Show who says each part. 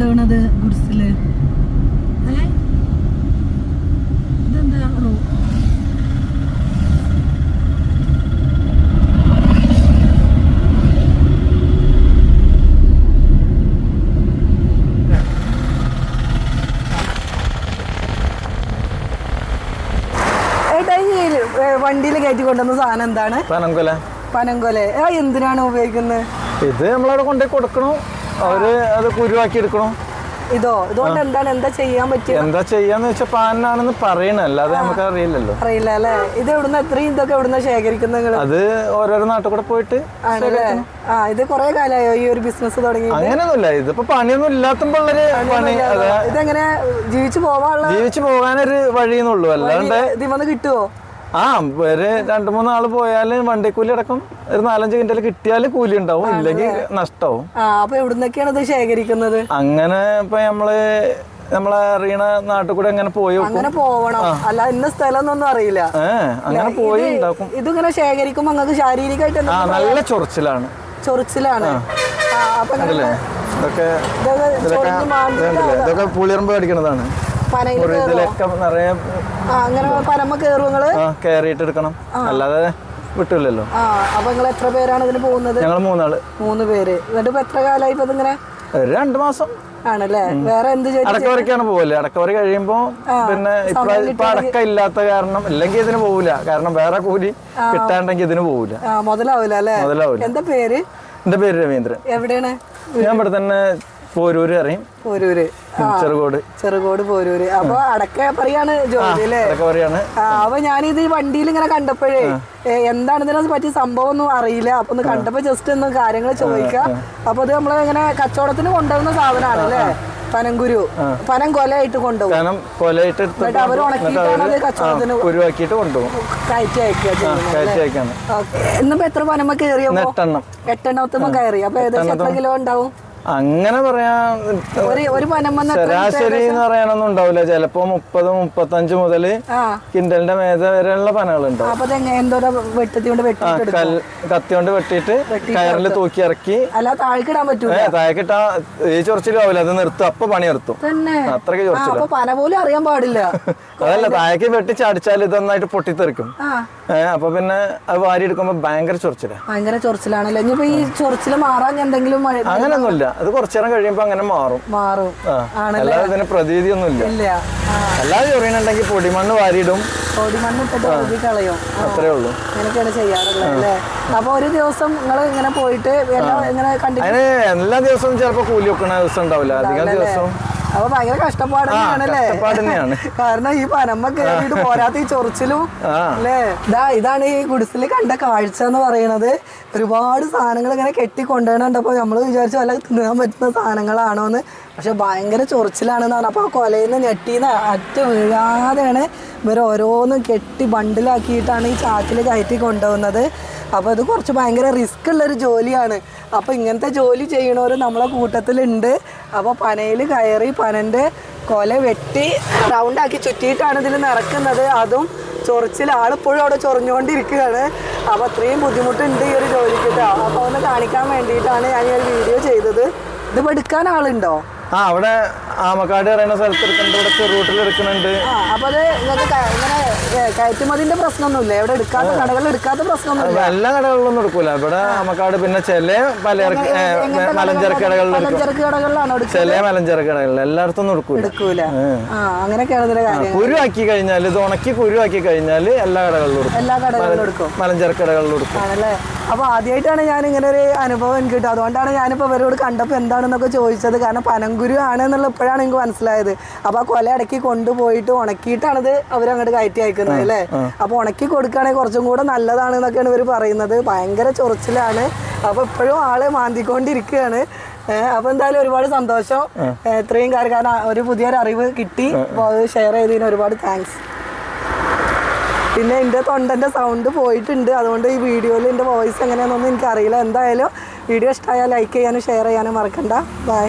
Speaker 1: കൊണ്ടുപോണത് ഗുഡ്സിൽ? ഇതെന്താ റോ? ഈ വണ്ടിയിൽ കയറ്റി കൊണ്ടുവന്ന സാധനം എന്താണ്?
Speaker 2: പനങ്കൊല
Speaker 1: പനങ്കൊല ആ എന്തിനാണ് ഉപയോഗിക്കുന്നത്?
Speaker 2: ഇത് നമ്മളവിടെ കൊണ്ടുപോയി കൊടുക്കണു. അവർ അത് കുരുവാക്കി എടുക്കണോ
Speaker 1: ഇതോ? ഇതുകൊണ്ട് എന്താണ്? എന്താ ചെയ്യാൻ പറ്റുക
Speaker 2: എന്താ ചെയ്യാന്ന് വെച്ചാൽ പാനാണെന്ന് പറയണ അല്ലാതെ നമുക്ക് അറിയില്ലല്ലോ
Speaker 1: അറിയില്ല അല്ലേ? ഇത് ഇവിടുന്ന് എത്രയും ഇതൊക്കെ എവിടുന്ന ശേഖരിക്കുന്ന
Speaker 2: അത് ഓരോരോ നാട്ടിൽ കൂടെ പോയിട്ട്
Speaker 1: ആ ഇത് കുറെ കാലമായോ ഈ ഒരു ബിസിനസ് തുടങ്ങി
Speaker 2: അങ്ങനെയൊന്നുമില്ല ഇതിപ്പോ പണിയൊന്നും ഇല്ലാത്തുമ്പോള്ളൊരു പണി
Speaker 1: ഇതെങ്ങനെ ജീവിച്ചു പോവാനുള്ള
Speaker 2: ജീവിച്ചു പോകാനൊരു വഴിയെന്നുള്ളൂ അല്ലാണ്ട്
Speaker 1: ഇതിമന്ന് കിട്ടുവോ?
Speaker 2: ആ ഒരു രണ്ടു മൂന്നാൾ വണ്ടി വണ്ടിക്കൂലി അടക്കം ഒരു നാലഞ്ച് കിന്റൽ കിട്ടിയാൽ കൂലി ഉണ്ടാവും. ഇല്ലെങ്കിൽ നഷ്ടാവും.
Speaker 1: അപ്പൊ എവിടുന്നൊക്കെയാണ് ഇത് ശേഖരിക്കുന്നത്?
Speaker 2: അങ്ങനെ ഇപ്പൊ നമ്മൾ നമ്മളെ അറിയണ നാട്ടിൽ കൂടെ അങ്ങനെ പോയി.
Speaker 1: അങ്ങനെ പോവണം. അല്ല ഇന്ന സ്ഥലം അറിയില്ല.
Speaker 2: അങ്ങനെ പോയി ഉണ്ടാക്കും.
Speaker 1: ഇതിങ്ങനെ ശേഖരിക്കുമ്പോ നിങ്ങൾക്ക് ശാരീരികമായിട്ട്
Speaker 2: നല്ല ചൊറിച്ചിലാണ്.
Speaker 1: ചൊറിച്ചിലാണ്.
Speaker 2: ഇതൊക്കെ
Speaker 1: ഇതൊക്കെ
Speaker 2: പുളിയറമ്പ് അടിക്കണതാണ് ഇതിലൊക്കെ നിറയെ
Speaker 1: ആ അങ്ങനെ പനമ്മ
Speaker 2: നിങ്ങൾ എടുക്കണം അല്ലാതെ വിട്ടില്ലല്ലോ.
Speaker 1: അപ്പൊ നിങ്ങൾ എത്ര പേരാണ് ഇതിന് പോകുന്നത്?
Speaker 2: ഞങ്ങൾ മൂന്നാൾ.
Speaker 1: മൂന്ന് പേര്. എന്നിട്ട് ഇപ്പൊ എത്ര കാലമായി ഇപ്പൊ ഇതിങ്ങനെ?
Speaker 2: ഒരു രണ്ട് മാസം.
Speaker 1: ആണല്ലേ? വേറെ എന്ത്
Speaker 2: അടക്കവരക്കാണ് പോവല്ലേ അടക്കവര കഴിയുമ്പോ പിന്നെ ഇപ്പൊ ഇപ്പൊ അടക്ക ഇല്ലാത്ത കാരണം ഇല്ലെങ്കിൽ ഇതിന് പോവില്ല കാരണം വേറെ കൂലി കിട്ടാണ്ടെങ്കിൽ ഇതിന് പോവില്ല
Speaker 1: മുതലാവൂല അല്ലേ?
Speaker 2: മുതലാവില്ല
Speaker 1: എന്താ പേര്?
Speaker 2: എന്റെ പേര് രവീന്ദ്രൻ.
Speaker 1: എവിടെയാണ്?
Speaker 2: ഞാൻ ഇവിടെ തന്നെ പോരൂര് അറിയും
Speaker 1: പോരൂര്.
Speaker 2: ചെറുകോട്.
Speaker 1: ചെറുകോട് പോരൂര്. അപ്പൊ അടക്ക പറയാണ് ജോലി അല്ലേ? അപ്പൊ ഞാനിത് ഈ വണ്ടിയിൽ ഇങ്ങനെ കണ്ടപ്പോഴേ എന്താണ് ഇതിനെ പറ്റിയ സംഭവം ഒന്നും അറിയില്ല. അപ്പൊ ഒന്ന് കണ്ടപ്പോ ജസ്റ്റ് ഒന്ന് കാര്യങ്ങൾ ചോദിക്കാം. അപ്പൊ അത് നമ്മൾ ഇങ്ങനെ കച്ചവടത്തിന് കൊണ്ടുവരുന്ന സാധനമാണ് അല്ലേ? പനങ്കുരു. പനം കൊലയായിട്ട് കൊണ്ടുപോകും.
Speaker 2: എടുത്ത്
Speaker 1: അവർ ഉണക്കിയിട്ടാണ് കച്ചവടത്തിന്
Speaker 2: കുരുവാക്കിയിട്ട് കൊണ്ടുപോകും.
Speaker 1: കയറ്റി അയക്കുക ഇന്നിപ്പോ എത്ര പനമ്മ കയറിയോ
Speaker 2: എട്ടെണ്ണം.
Speaker 1: എട്ടെണ്ണത്തുമ്പോ കയറി. അപ്പൊ ഏകദേശം എത്ര കിലോ ഉണ്ടാവും?
Speaker 2: അങ്ങനെ
Speaker 1: പറയാ
Speaker 2: ശരാശരി എന്ന് പറയാനൊന്നും ഉണ്ടാവില്ല ചിലപ്പോ മുപ്പത് മുപ്പത്തഞ്ച് മുതൽ
Speaker 1: ആ.
Speaker 2: കിൻഡലിന്റെ മേത വരെയുള്ള പനകളുണ്ടാവും.
Speaker 1: കത്തിയോണ്ട് വെട്ടിട്ട്
Speaker 2: കൽ കത്തി കൊണ്ട് വെട്ടിയിട്ട് കയറിൽ തൂക്കി ഇറക്കി.
Speaker 1: അല്ല താഴ്ക്കിടാൻ പറ്റൂല?
Speaker 2: ഏ ഈ ചൊറിച്ചിലാവില്ല അത് നിർത്തും. അപ്പൊ പണി നിർത്തും അത്രയ്ക്ക്
Speaker 1: ആ
Speaker 2: ചൊറിച്ചില്ല
Speaker 1: പന പോലും അറിയാൻ പാടില്ല.
Speaker 2: അതല്ല താഴേക്ക് വെട്ടി ചാടിച്ചാൽ ഇതൊന്നായിട്ട് പൊട്ടിത്തെറിക്കും. അപ്പൊ പിന്നെ അത് വാരി എടുക്കുമ്പോ ഭയങ്കര ചൊറിച്ചില്ല
Speaker 1: ഭയങ്കര ചൊറിച്ചിലാണല്ലോ? ഇനിയിപ്പോ ഈ ചൊറിച്ചിൽ മാറാൻ എന്തെങ്കിലും
Speaker 2: അങ്ങനെയൊന്നുമില്ല അത് കുറച്ചേരം കഴിയുമ്പോ അങ്ങനെ മാറും.
Speaker 1: മാറും?
Speaker 2: അല്ലാതെ ഇതിന് പ്രതീതിയൊന്നുമില്ല.
Speaker 1: ഇല്ല.
Speaker 2: അല്ലാതെ ചൊറിയണുണ്ടെങ്കിൽ പൊടിമണ്ണ് വാരിയിടും.
Speaker 1: പൊടിമണ്ണ് ഇട്ടിട്ട് ഒഴുകി കളയും.
Speaker 2: അത്രേ ഉള്ളൂ.
Speaker 1: അങ്ങനെയൊക്കെയാണ് ചെയ്യാറുള്ളത് അല്ലേ? അപ്പൊ ഒരു ദിവസം നിങ്ങൾ ഇങ്ങനെ പോയിട്ട് എല്ലാം ഇങ്ങനെ കണ്ടി
Speaker 2: അതിന് എല്ലാ ദിവസവും ചിലപ്പോ കൂലി വെക്കണ ദിവസം ഉണ്ടാവില്ല. അധികം ദിവസം
Speaker 1: അപ്പൊ ഭയങ്കര കഷ്ടപ്പാടാണ്
Speaker 2: കഷ്ടപ്പാട് തന്നെയാണ്.
Speaker 1: കാരണം ഈ പനമ്മ കയറിയിട്ട് പോരാത്ത ഈ ചൊറിച്ചിലും അല്ലേ? ഇതാ ഇതാണ് ഈ ഗുഡിസിൽ കണ്ട കാഴ്ച എന്ന് പറയുന്നത്. ഒരുപാട് സാധനങ്ങൾ ഇങ്ങനെ കെട്ടി കൊണ്ടുവരണുണ്ടപ്പോൾ നമ്മൾ വിചാരിച്ചു വല്ല തിന്നാൻ പറ്റുന്ന സാധനങ്ങളാണോ? എന്ന്. പക്ഷെ ഭയങ്കര ചൊറിച്ചിലാണെന്ന് പറഞ്ഞപ്പോ അപ്പോൾ ആ കൊലയിൽ നിന്ന് ഞെട്ടിന്ന് അറ്റ വീഴാതെയാണ് ഇവർ ഓരോന്നും കെട്ടി ബണ്ടിലാക്കിയിട്ടാണ് ഈ ചാക്കിൽ കയറ്റി കൊണ്ടുപോകുന്നത്. അപ്പോൾ അത് കുറച്ച് ഭയങ്കര റിസ്ക് ഉള്ളൊരു ജോലിയാണ്. അപ്പോൾ ഇങ്ങനത്തെ ജോലി ചെയ്യണവർ നമ്മളെ കൂട്ടത്തിലുണ്ട്. അപ്പോൾ പനയിൽ കയറി പനന്റെ കൊല വെട്ടി റൗണ്ടാക്കി ചുറ്റിയിട്ടാണ് ഇതിൽ നിറക്കുന്നത് അതും ചൊറിച്ചിൽ ആളിപ്പോഴും അവിടെ ചൊറിഞ്ഞുകൊണ്ടിരിക്കുകയാണ്. അപ്പോൾ അത്രയും ബുദ്ധിമുട്ടുണ്ട് ഈ ഒരു ജോലിക്ക് കേട്ടോ അപ്പോൾ ഒന്ന് കാണിക്കാൻ വേണ്ടിയിട്ടാണ് ഞാൻ ഈ ഒരു വീഡിയോ ചെയ്തത്. ഇത് എടുക്കാൻ ആളുണ്ടോ?
Speaker 2: ആ അവിടെ ആമക്കാട് പറയുന്ന സ്ഥലത്ത് എടുക്കുന്നുണ്ട് ഇവിടെ ചെറുകൂട്ടിൽ എടുക്കുന്നുണ്ട്.
Speaker 1: ആ അപ്പോൾ അത് നിങ്ങൾക്ക് ക- ഇങ്ങനെ ഏ, കയറ്റുമതിന്റെ പ്രശ്നമൊന്നുമില്ല. ഇവിടെ എടുക്കാത്ത കടകളിൽ എടുക്കാത്ത പ്രശ്നമൊന്നുമില്ല.
Speaker 2: എല്ലാ കടകളിലൊന്നും എടുക്കൂല. ഇവിടെ ആമക്കാട് പിന്നെ ചില പലചരക്ക് ഏ,
Speaker 1: എങ്ങനത്തെ
Speaker 2: മലഞ്ചരക്ക് കടകളിൽ എടുക്കും.
Speaker 1: പലചരക്ക് കടകളിലാണോ എടുക്കുക
Speaker 2: ചില മലഞ്ചരക്ക് കടകളിൽ എല്ലായിടത്തും ഒന്നും എടുക്കൂല.
Speaker 1: എടുക്കൂല. ആ. അങ്ങനെയൊക്കെയാണ് ഇതിന്റെ കാര്യം.
Speaker 2: കുരുവാക്കി കഴിഞ്ഞാൽ ഇത് ഉണക്കി കുരുവാക്കി കഴിഞ്ഞാൽ എല്ലാ കടകളിലും എടുക്കും.
Speaker 1: എല്ലാ കടകളിലും എടുക്കും.
Speaker 2: മലഞ്ചരക്ക് കടകളിലും എടുക്കും.
Speaker 1: ആണല്ലേ? അപ്പൊ ആദ്യമായിട്ടാണ് ഞാൻ ഇങ്ങനെ ഒരു അനുഭവം എനിക്ക് കിട്ടുക അതുകൊണ്ടാണ് ഞാനിപ്പോൾ ഇവരോട് കണ്ടപ്പോൾ എന്താണെന്നൊക്കെ ചോദിച്ചത്. കാരണം പനങ്കുരു ആണ് എന്നുള്ള ഇപ്പോഴാണ് എനിക്ക് മനസ്സിലായത്. അപ്പോൾ ആ കൊല ഇടയ്ക്ക് കൊണ്ടുപോയിട്ട് ഉണക്കിയിട്ടാണത് അവരങ്ങോട്ട് കയറ്റി അയക്കുന്നത് അല്ലേ? അപ്പോൾ ഉണക്കി കൊടുക്കുകയാണെങ്കിൽ കുറച്ചും കൂടെ നല്ലതാണ് എന്നൊക്കെയാണ് ഇവർ പറയുന്നത്. ഭയങ്കര ചൊറിച്ചിലാണ്. അപ്പോൾ ഇപ്പോഴും ആൾ മാന്തിക്കൊണ്ടിരിക്കുകയാണ്. അപ്പൊ എന്തായാലും ഒരുപാട് സന്തോഷം. ഇത്രയും കാര്യം കാരണം ഒരു പുതിയൊരു അറിവ് കിട്ടി അപ്പോൾ അത് ഷെയർ ചെയ്തതിന് ഒരുപാട് താങ്ക്സ്. പിന്നെ എന്റെ തൊണ്ടന്റെ സൗണ്ട് പോയിട്ടുണ്ട്. അതുകൊണ്ട് ഈ വീഡിയോയിൽ എന്റെ വോയിസ് എങ്ങനെയാണെന്നൊന്നും എനിക്കറിയില്ല. എന്തായാലും വീഡിയോ ഇഷ്ടമായാൽ ലൈക്ക് ചെയ്യാനും ഷെയർ ചെയ്യാനും മറക്കണ്ട. ബൈ